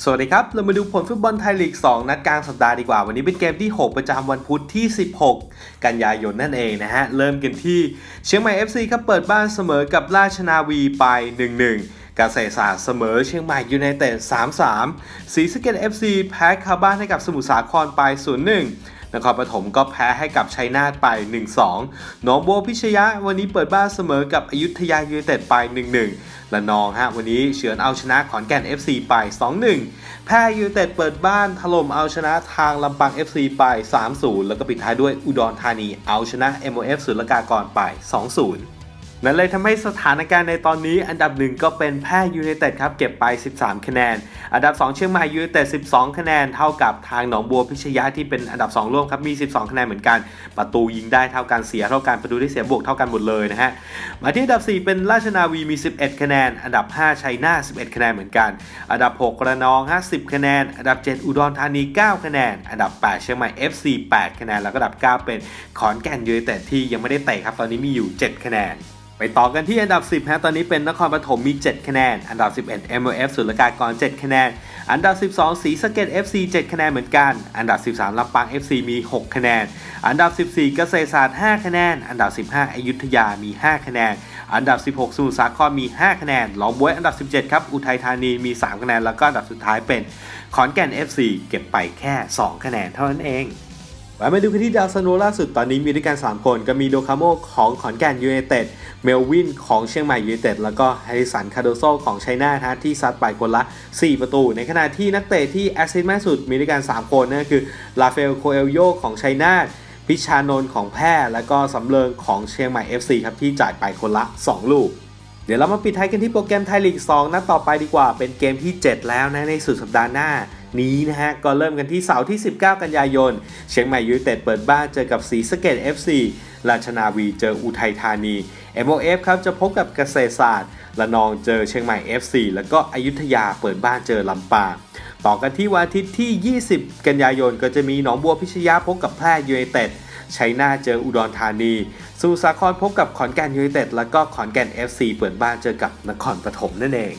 สวัสดีครับ เรามาดูผลฟุตบอลไทยลีก 2 นัดกลางสัปดาห์ดีกว่า วันนี้เป็นเกมที่ 6 ประจำวันพุธที่ 16 กันยายนนั่นเองนะฮะ เริ่มกันที่เชียงใหม่ FC ครับเปิดบ้านเสมอกับราชนาวีไป 1-1เกษตรศาสตร์เสมอเชียงใหม่ยูไนเต็ด 3-3 สีสเกต FC แพ้คาบ้านให้กับสมุทรสาครไป 0-1 นครปฐมก็แพ้ให้กับชัยนาทไป 1-2 หนองบัวพิชยะวันนี้เปิดบ้านเสมอกับอยุธยายูเนเต็ดไป 1-1และนองฮะวันนี้เฉือนเอาชนะขอนแก่น FC ไป 2-1 แพ้ยูเต็ดเปิดบ้านถล่มเอาชนะทางลำปาง FC ไป 3-0 แล้วก็ปิดท้ายด้วยอุดรธานีเอาชนะ MOF สุลกากรไป 2-0 นั่นเลยทำให้สถานการณ์ในตอนนี้อันดับหนึ่งก็เป็นแพร่ยูไนเต็ดครับเก็บไป 13 คะแนน อันดับ 2 เชียงใหม่ยูไนเต็ด 12 คะแนน เท่ากับทางหนองบัวพิชยะที่เป็นอันดับ 2 ร่วมครับมี 12 คะแนนเหมือนกัน ประตูยิงได้เท่ากันเสียเท่ากันประตูได้เสียบวกเท่ากันหมดเลยนะฮะมาที่อันดับ 4 เป็นราชนาวีมี 11 คะแนน อันดับ 5 ชัยนาท11 คะแนนเหมือนกัน อันดับ6ระนอง 50 คะแนน อันดับ 7 อุดรธานี 9 คะแนน อันดับ 8 เชียงใหม่ FC 8 คะแนน แล้วก็อันดับ 9 เป็นขอนแก่นยูไนเต็ดที่ยังไม่ได้เตะครับตอนนี้มีอยู่ 7 คะแนน ไปต่อกันที่อันดับ 10ฮะตอนนี้เป็นนครปฐมมี 7 คะแนน อันดับ 11 MLF สุลกากร 7 คะแนน อันดับ 12ศรีสะเกด FC 7 คะแนนเหมือนกัน อันดับ 13ลำปาง FC มี 6 คะแนน อันดับ 14 เกษตรศาสตร์ 5 คะแนน อันดับ 15 อยุธยามี 5 คะแนน อันดับ 16สมุทรสาครมี 5 คะแนนหลองบวยอันดับ 17 ครับ อุทัยธานีมี 3 คะแนน แล้วก็อันดับสุดท้ายเป็นขอนแก่น FC เก็บไปแค่ 2 คะแนนเท่านั้นเอง มาดูกันที่ดาวซันโวล่าสุดตอนนี้มีด้วยกัน 3 คน ก็มีโดคาโมของขอนแก่นยูไนเต็ดเมลวินของเชียงใหม่ยูไนเต็ดแล้วก็แฮริสันคาโดโซของชัยนาทฮะที่ซัดไปคนละ 4 ประตู ในขณะที่นักเตะที่แอสซิสต์มากสุดมีด้วยกัน 3 คนนั่นคือลาเฟลโคเอลโยของชัยนาพิชานนท์ของแพร่แล้วก็สำเริงของเชียงใหม่ FC ครับที่จ่ายไปคนละ 2 ลูก เดี๋ยวเรามาปิดท้ายกันที่โปรแกรมไทยลีก 2 นัดต่อไปดีกว่า เป็นเกมที่ 7 แล้วนะในสุดสัปดาห์หน้านี้นะฮะ ก็เริ่มกันที่เสาร์ที่ 19 กันยายน เชียงใหม่ยูไนเต็ดเปิดบ้านเจอกับศรีสะเกด FC ราชนาวีเจออุทัยธานี MOF ครับจะพบกับเกษตรศาสตร์ละนองเจอเชียงใหม่ FC แล้วก็อยุธยาเปิดบ้านเจอลำปาง ต่อกันที่วันอาทิตย์ที่ 20 กันยายนก็จะมีหนองบัวพิชยาพบกับแพร่ยูไนเต็ดชัยนาเจออุดรธานีสุสาครพบกับขอนแก่นยูไนเต็ดแล้วก็ขอนแก่น FC เปิดบ้านเจอกับนครปฐมนั่นเอง